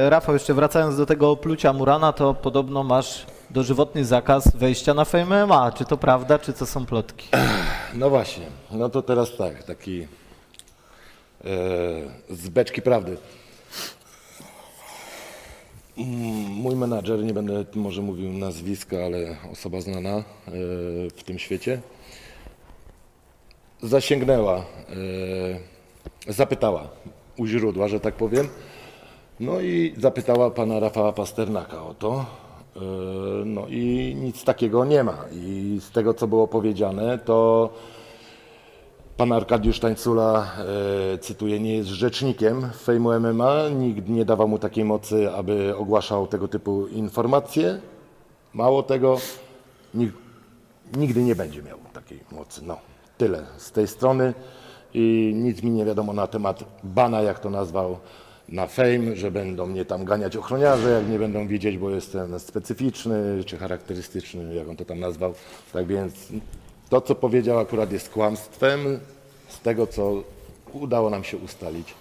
Rafał, jeszcze wracając do tego plucia Murana, to podobno masz dożywotny zakaz wejścia na Fame MMA. Czy to prawda, czy to są plotki? No właśnie, no to teraz tak, taki e, z beczki prawdy. Mm, Mój menadżer, nie będę może mówił nazwiska, ale osoba znana e, w tym świecie, zasięgnęła, e, zapytała u źródła, że tak powiem, no i zapytała pana Rafała Pasternaka o to. E, No i nic takiego nie ma. I z tego, co było powiedziane, to pan Arkadiusz Tańcula, e, cytuję, nie jest rzecznikiem Fejmu MMA. Nikt nie dawał mu takiej mocy, aby ogłaszał tego typu informacje. Mało tego, nigdy nie będzie miał takiej mocy. No, tyle z tej strony. I nic mi nie wiadomo na temat bana, jak to nazwał na Fame, że będą mnie tam ganiać ochroniarze, jak nie będą widzieć, bo jestem specyficzny czy charakterystyczny, jak on to tam nazwał. Tak więc to, co powiedział akurat jest kłamstwem z tego, co udało nam się ustalić.